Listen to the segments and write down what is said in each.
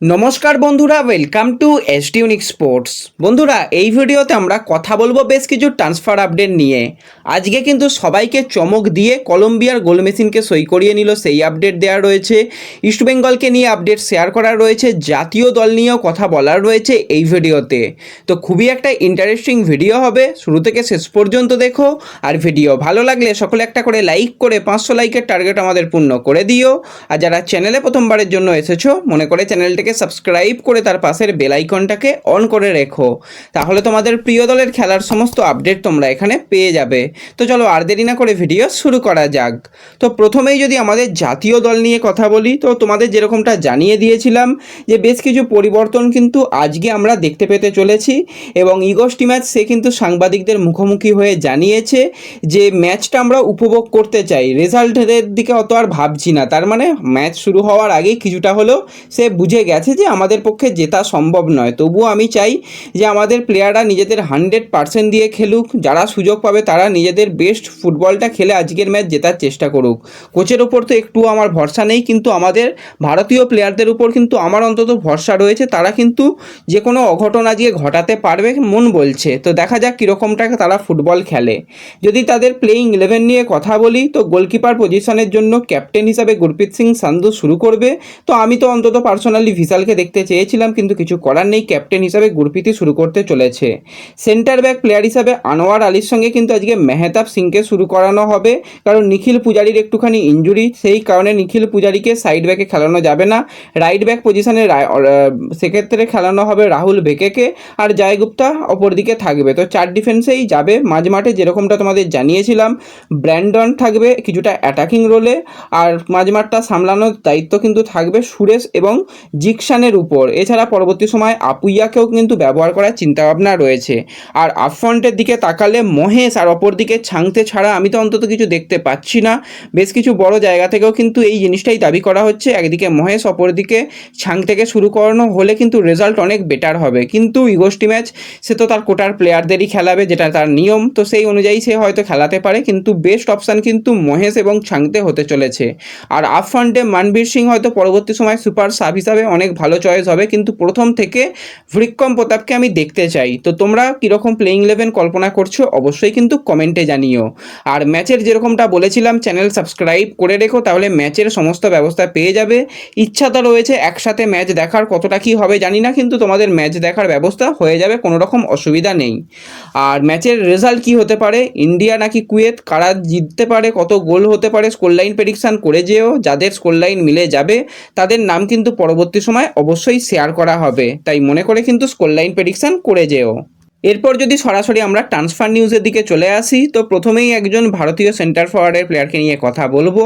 নমস্কার বন্ধুরা welcome to S unique sports বন্ধুরা, এই ভিডিওতে আমরা কথা বলব বেশ কিছু ট্রান্সফার আপডেট নিয়ে। আজকে কিন্তু সবাইকে চমক দিয়ে কলম্বিয়ার গোল মেশিনকে সই করিয়ে নিল, সেই আপডেট দেওয়া রয়েছে। ইস্টবেঙ্গলকে নিয়ে আপডেট শেয়ার করা রয়েছে, জাতীয় দল নিয়েও কথা বলার রয়েছে এই ভিডিওতে। তো খুবই একটা ইন্টারেস্টিং ভিডিও হবে, শুরু থেকে শেষ পর্যন্ত দেখো। আর ভিডিও ভালো লাগলে সকলে একটা করে লাইক করে পাঁচশো লাইকের টার্গেট আমাদের পূর্ণ করে দিও। আর যারা চ্যানেলে প্রথমবারের জন্য এসেছ, মনে করে চ্যানেলটাকে সাবস্ক্রাইব করে তার পাশের বেল আইকনটাকে অন করে রেখো। তাহলে তোমাদের প্রিয় দলের খেলার সমস্ত আপডেট তোমরা এখানে পেয়ে যাবে। তো চলো আর দেরি না করে ভিডিও শুরু করা যাক। তো প্রথমেই যদি আমাদের জাতীয় দল নিয়ে কথা বলি, তো তোমাদের যেরকমটা জানিয়ে দিয়েছিলাম যে বেশ কিছু পরিবর্তন কিন্তু আজকে আমরা দেখতে পেতে চলেছি এবং ইগোস্টি ম্যাচ সে কিন্তু সাংবাদিকদের মুখোমুখি হয়ে জানিয়েছে যে ম্যাচটা আমরা উপভোগ করতে চাই। রেজাল্টের দিকে অত আর ভাবছি না। তার মানে ম্যাচ শুরু হওয়ার আগেই কিছুটা হলেও সে বুঝে গেছে। যে আমাদের পক্ষে জেতা সম্ভব নয়। তবুও আমি চাই যে আমাদের প্লেয়াররা নিজেদের হান্ড্রেড পার্সেন্ট দিয়ে খেলুক, যারা সুযোগ পাবে তারা নিজেদের বেস্ট ফুটবলটা খেলে আজকের ম্যাচ জেতার চেষ্টা করুক। কোচের ওপর তো একটু আমার ভরসা নেই, কিন্তু আমাদের ভারতীয় প্লেয়ারদের উপর কিন্তু আমার অন্তত ভরসা রয়েছে। তারা কিন্তু যে কোনো অঘটন আজকে ঘটাতে পারবে মন বলছে। তো দেখা যাক কীরকমটাকে তারা ফুটবল খেলে। যদি তাদের প্লেইং ইলেভেন নিয়ে কথা বলি, তো গোলকিপার পজিশনের জন্য ক্যাপ্টেন হিসাবে গুরপ্রীত সিং সান্ধু শুরু করবে। তো আমি তো অন্তত পার্সোনালি ভিসালকে দেখতে চেয়েছিলাম, কিন্তু কিছু করার নেই। ক্যাপ্টেন হিসাবে গুরপ্রীতি শুরু করতে চলেছে। সেন্টার ব্যাক প্লেয়ার হিসাবে আনোয়ার আলীর সঙ্গে কিন্তু আজকে মেহতাব সিংকে শুরু করানো হবে। কারণ নিখিল পূজারির একটুখানি ইঞ্জুরি, সেই কারণে নিখিল পূজারিকে সাইড ব্যাকে খেলানো যাবে না। রাইট ব্যাক পজিশনে সেক্ষেত্রে খেলানো হবে রাহুল বেকেকে। আর জয় গুপ্তা অপর দিকে থাকবে। তো চার ডিফেন্সেই যাবে। মাঝ মাঠে যেরকমটা তোমাদের জানিয়েছিলাম, ব্র্যান্ডন থাকবে কিছুটা অ্যাটাকিং রোলে আর মাঝ মাঠটা সামলানোর দায়িত্ব কিন্তু থাকবে সুরেশ এবং জিকসানের উপর। এছাড়া পরবর্তী সময় আপুইয়াকেও কিন্তু ব্যবহার করার চিন্তাভাবনা রয়েছে। আর আপফ্রন্টের দিকে তাকালে মহেশ আর অপর দিকে ছাংতে ছাড়া আমি তো অন্তত কিছু দেখতে পাচ্ছি না। বেশ কিছু বড় জায়গা থেকেও কিন্তু এই জিনিসটাই দাবি করা হচ্ছে। একদিকে মহেশ অপর দিকে ছাং থেকে শুরু করানো হলে কিন্তু রেজাল্ট অনেক বেটার হবে। কিন্তু ইগোস্টি ম্যাচ সে তো তার কোটার প্লেয়ারদেরই খেলাবে, যেটা তার নিয়ম। তো সেই অনুযায়ী সে হয়তো খেলাতে পারে, কিন্তু বেস্ট অপশান কিন্তু মহেশ এবং ছাংতে হতে চলেছে। আর আপ ফ্রন্টে মানবীর সিং হয়তো পরবর্তী সময় সুপার সাব হিসাবে অনেক ভালো চয়েস হবে। কিন্তু প্রথম থেকে ভৃক্ষম প্রতাপকে আমি দেখতে চাই। তো তোমরা কীরকম প্লেইং ইলেভেন কল্পনা করছ অবশ্যই কিন্তু কমেন্টে জানিও। আর ম্যাচের যেরকমটা বলেছিলাম চ্যানেল সাবস্ক্রাইব করে রেখো, তাহলে ম্যাচের সমস্ত ব্যবস্থা পেয়ে যাবে। ইচ্ছা তো রয়েছে একসাথে ম্যাচ দেখার, কতটা কী হবে জানি না, কিন্তু তোমাদের ম্যাচ দেখার ব্যবস্থা হয়ে যাবে, কোনো রকম অসুবিধা নেই। আর ম্যাচের রেজাল্ট কি হতে পারে? ইন্ডিয়া নাকি কুয়েত কারা জিততে পারে? কত গোল হতে পারে? স্কোর লাইন প্রেডিকশান করে যেও। যাদের স্কোর লাইন মিলে যাবে, তাদের নাম কিন্তু পরবর্তী সময় অবশ্যই শেয়ার করা হবে। তাই মনে করে কিন্তু স্কোর লাইন প্রেডিকশান করে যেও। এরপর যদি সরাসরি আমরা ট্রান্সফার নিউজের দিকে চলে আসি, তো প্রথমেই একজন ভারতীয় সেন্টার ফরওয়ার্ডের প্লেয়ারকে নিয়ে কথা বলব।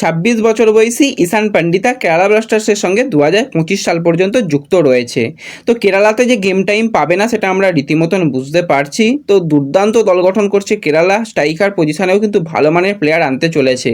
ছাব্বিশ বছর বয়সী ঈশান পান্ডিতা কেরালা ব্লাস্টার্সের সঙ্গে দু হাজার পঁচিশ সাল পর্যন্ত যুক্ত রয়েছে। তো কেরালাতে যে গেম টাইম পাবে না, সেটা আমরা রীতিমতন বুঝতে পারছি। তো দুর্দান্ত দল গঠন করছে কেরালা স্ট্রাইকার পজিশনেও কিন্তু ভালো মানের প্লেয়ার আনতে চলেছে।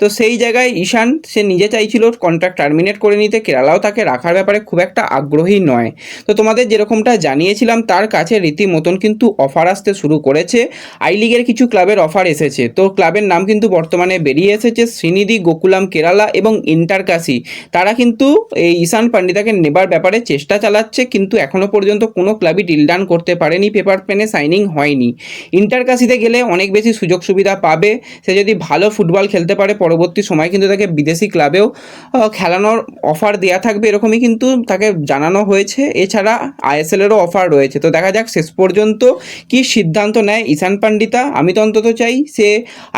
তো সেই জায়গায় ঈশান, সে নিজে চাইছিল কন্ট্রাক্ট টার্মিনেট করে নিতে, কেরালাও তাকে রাখার ব্যাপারে খুব একটা আগ্রহী নয়। তো তোমাদের যেরকমটা জানিয়েছিলাম, তার কাছে রীতিমতন কিন্তু অফার আসতে শুরু করেছে। আই লিগের কিছু ক্লাবের অফার এসেছে। তো ক্লাবের নাম কিন্তু বর্তমানে বেরিয়ে এসেছে শ্রীনিধি গোকুলাম কেরালা এবং ইন্টারকাসি তারা কিন্তু এই ঈশান পান্ডিতাকে নেবার ব্যাপারে চেষ্টা চালাচ্ছে, কিন্তু এখনও পর্যন্ত কোনো ক্লাবই ডিল ডান করতে পারেনি পেপার পেনে সাইনিং হয়নি। ইন্টারকাসিতে গেলে অনেক বেশি সুযোগ সুবিধা পাবে। সে যদি ভালো ফুটবল খেলতে পারে, পরবর্তী সময় কিন্তু তাকে বিদেশি ক্লাবেও খেলানোর অফার দেওয়া থাকবে, এরকমই কিন্তু তাকে জানানো হয়েছে। এছাড়া আইএসএলেরও অফার রয়েছে। তো দেখা যাক শেষ পর্যন্ত কি সিদ্ধান্ত নেয় ঈশান পান্ডিতা আমি তো অন্তত চাই সে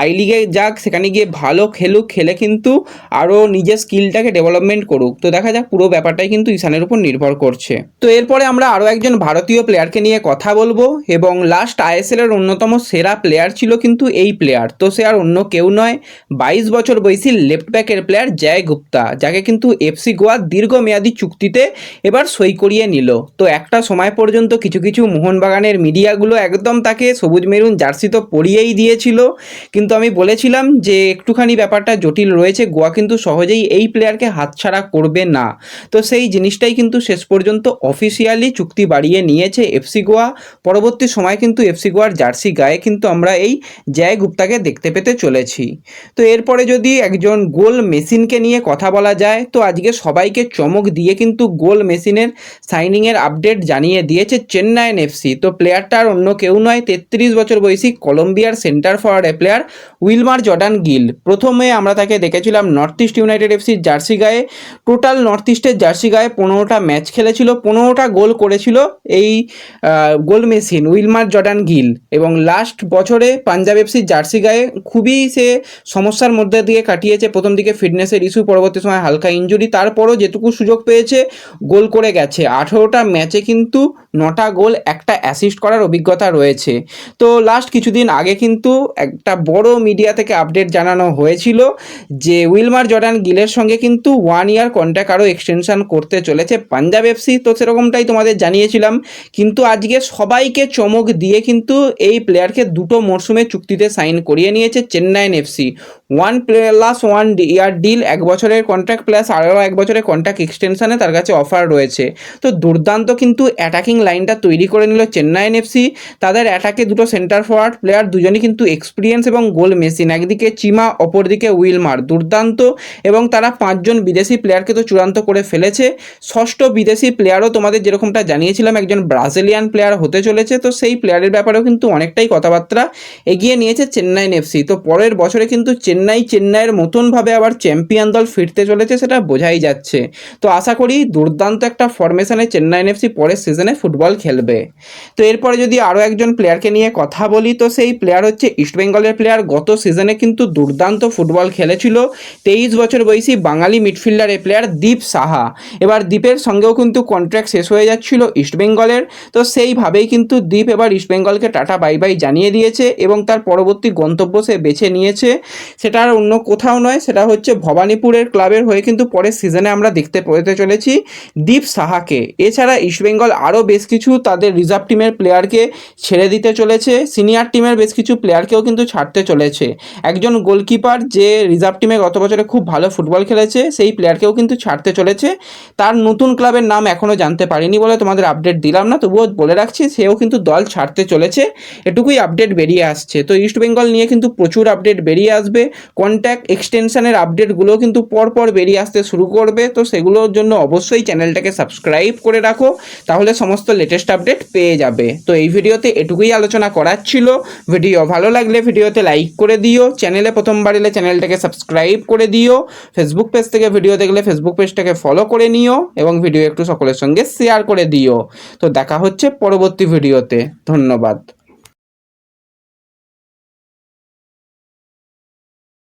আই লিগে যাক, সেখানে গিয়ে ভালো খেলুক, খেলে কিন্তু আরও নিজের স্কিলটাকে ডেভেলপমেন্ট করুক। তো দেখা যাক, পুরো ব্যাপারটাই কিন্তু ঈশানের উপর নির্ভর করছে। তো এরপরে আমরা আরও একজন ভারতীয় প্লেয়ারকে নিয়ে কথা বলব এবং লাস্ট আইএসএল এর অন্যতম সেরা প্লেয়ার ছিল কিন্তু এই প্লেয়ার তো সে আর অন্য কেউ নয়, বাইশ বছর বয়সী লেফট ব্যাকের প্লেয়ার জয় গুপ্তা, যাকে কিন্তু এফসি গোয়া দীর্ঘমেয়াদী চুক্তিতে এবার সই করিয়ে নিল। তো একটা সময় পর্যন্ত কিছু কিছু মোহনবাগান মোহনবাগানের মিডিয়াগুলো একদম তাকে সবুজ মেরুন জার্সি তো পরিয়েই দিয়েছিল। কিন্তু আমি বলেছিলাম যে একটুখানি ব্যাপারটা জটিল রয়েছে, গোয়া কিন্তু সহজেই এই প্লেয়ারকে হাতছাড়া করবে না। তো সেই জিনিসটাই কিন্তু শেষ পর্যন্ত অফিসিয়ালি চুক্তি বাড়িয়ে নিয়েছে এফসি গোয়া। পরবর্তী সময় কিন্তু এফসি গোয়ার জার্সি গায়ে কিন্তু আমরা এই জয় গুপ্তাকে দেখতে পেতে চলেছি। তো এরপরে যদি একজন গোল মেশিনকে নিয়ে কথা বলা যায়, তো আজকে সবাইকে চমক দিয়ে কিন্তু গোল মেশিনের সাইনিংয়ের আপডেট জানিয়ে দিয়েছে চেন্নাইন এফসি তো প্লেয়ারটা আর অন্য কেউ নয়, তেত্রিশ বছর বয়সী কলম্বিয়ার centre forward player Wilmer Jordan Gil. প্রথমে আমরা তাকে দেখেছিলাম নর্থ ইস্ট ইউনাইটেড এফসির জার্সি গায়ে। টোটাল নর্থ ইস্টের জার্সি গায়ে পনেরোটা ম্যাচ খেলেছিল, পনেরোটা গোল করেছিল এই goal machine Wilmer Jordan Gil. এবং লাস্ট বছরে পাঞ্জাব এফসির জার্সি গায়ে খুবই সে সমস্যার মধ্যে দিয়ে কাটিয়েছে। প্রথম দিকে ফিটনেসের ইস্যু পরবর্তী সময় হালকা ইঞ্জুরি তারপরও যেটুকু সুযোগ পেয়েছে, গোল করে গেছে। আঠেরোটা ম্যাচে কিন্তু নটা গোল, একটা অ্যাসিস্ট করার অভিজ্ঞতা রয়েছে। তো লাস্ট কিছুদিন আগে কিন্তু একটা বড় মিডিয়া থেকে আপডেট জানানো হয়েছিল যে উইলমার জর্ডান গিলের সঙ্গে কিন্তু ওয়ান ইয়ার কন্ট্যাক্ট আরও এক্সটেনশন করতে চলেছে পাঞ্জাব এফসি। তো সেরকমটাই তোমাদের জানিয়েছিলাম। কিন্তু আজকে সবাইকে চমক দিয়ে কিন্তু এই প্লেয়ারকে দুটো মরশুমে চুক্তিতে সাইন করিয়ে নিয়েছে Chennaiyin FC. One plus one year deal এক বছরের কন্ট্রাক্ট প্লাস আরও এক বছরের কন্ট্রাক্ট এক্সটেনশনে তার কাছে অফার রয়েছে। তো দুর্দান্ত কিন্তু অ্যাটাকিং লাইনটা তৈরি করে নিল চেন্নাইন এফসি তাদের অ্যাটাকে দুটো সেন্টার ফরওয়ার্ড প্লেয়ার দুজনই কিন্তু এক্সপিরিয়েন্স এবং গোল মেশিন একদিকে চিমা, অপরদিকে উইলমার। দুর্দান্ত এবং তারা পাঁচজন বিদেশি প্লেয়ারকে তো চূড়ান্ত করে ফেলেছে। ষষ্ঠ বিদেশি প্লেয়ারও তোমাদের যেরকমটা জানিয়েছিলাম, একজন ব্রাজিলিয়ান প্লেয়ার হতে চলেছে। তো সেই প্লেয়ারের ব্যাপারেও কিন্তু অনেকটাই কথাবার্তা এগিয়ে নিয়েছে চেন্নাইন এফসি তো পরের বছরে কিন্তু চেন্নাই, চেন্নাইয়ের মতনভাবে আবার চ্যাম্পিয়ন দল ফিরতে চলেছে, সেটা বোঝাই যাচ্ছে। তো আশা করি দুর্দান্ত একটা ফরমেশনে চেন্নাইন এফসি পরের সিজনে ফুটবল খেলবে। তো এরপরে যদি আরও একজন প্লেয়ারকে নিয়ে কথা বলি, তো সেই প্লেয়ার হচ্ছে ইস্টবেঙ্গলের প্লেয়ার গত সিজনে কিন্তু দুর্দান্ত ফুটবল খেলেছিল। তেইশ বছর বয়সী বাঙালি মিডফিল্ডার এই প্লেয়ার দীপ সাহা। এবার দীপের সঙ্গেও কিন্তু কন্ট্রাক্ট শেষ হয়ে যাচ্ছিল ইস্টবেঙ্গলের তো সেইভাবেই কিন্তু দীপ এবার ইস্টবেঙ্গলকে টাটা বাই বাই জানিয়ে দিয়েছে এবং তার পরবর্তী গন্তব্য সে বেছে নিয়েছে। সেটা আর অন্য কোথাও নয়, সেটা হচ্ছে ভবানীপুরের ক্লাবের হয়ে কিন্তু পরের সিজনে আমরা দেখতে পেতে চলেছি দীপ সাহাকে। এছাড়া ইস্টবেঙ্গল আরও বেশ কিছু তাদের রিজার্ভ টিমের প্লেয়ারকে ছেড়ে দিতে চলেছে। সিনিয়র টিমের বেশ কিছু প্লেয়ারকেও কিন্তু ছাড়তে চলেছে। একজন গোলকিপার যে রিজার্ভ টিমে গত বছরে খুব ভালো ফুটবল খেলেছে, সেই প্লেয়ারকেও কিন্তু ছাড়তে চলেছে। তার নতুন ক্লাবের নাম এখনও জানতে পারিনি বলে তোমাদের আপডেট দিলাম না, তবুও বলে রাখছি, সেও কিন্তু দল ছাড়তে চলেছে। এটুকুই আপডেট বেরিয়ে আসছে। তো ইস্ট বেঙ্গল নিয়ে কিন্তু প্রচুর আপডেট বেরিয়ে আসবে। কন্ট্যাক্ট এক্সটেনশনের আপডেটগুলো কিন্তু পরপর বেরিয়ে আসতে শুরু করবে। তো সেগুলোর জন্য অবশ্যই চ্যানেলটাকে সাবস্ক্রাইব করে রাখো। তাহলে সমস্ত লেটেস্ট আপডেট পেয়ে যাবে তো এই ভিডিওতে এটুকুই আলোচনা করার ছিল। ভিডিও ভালো লাগলে ভিডিওতে লাইক করে দিও। চ্যানেলে প্রথমবার এলে চ্যানেলটাকে সাবস্ক্রাইব করে দিও। ফেসবুক পেজ থেকে ভিডিও দেখলে ফেসবুক পেজটাকে ফলো করে নিও এবং ভিডিও একটু সকলের সঙ্গে শেয়ার করে দিও। তো দেখা হচ্ছে পরবর্তী ভিডিওতে। ধন্যবাদ।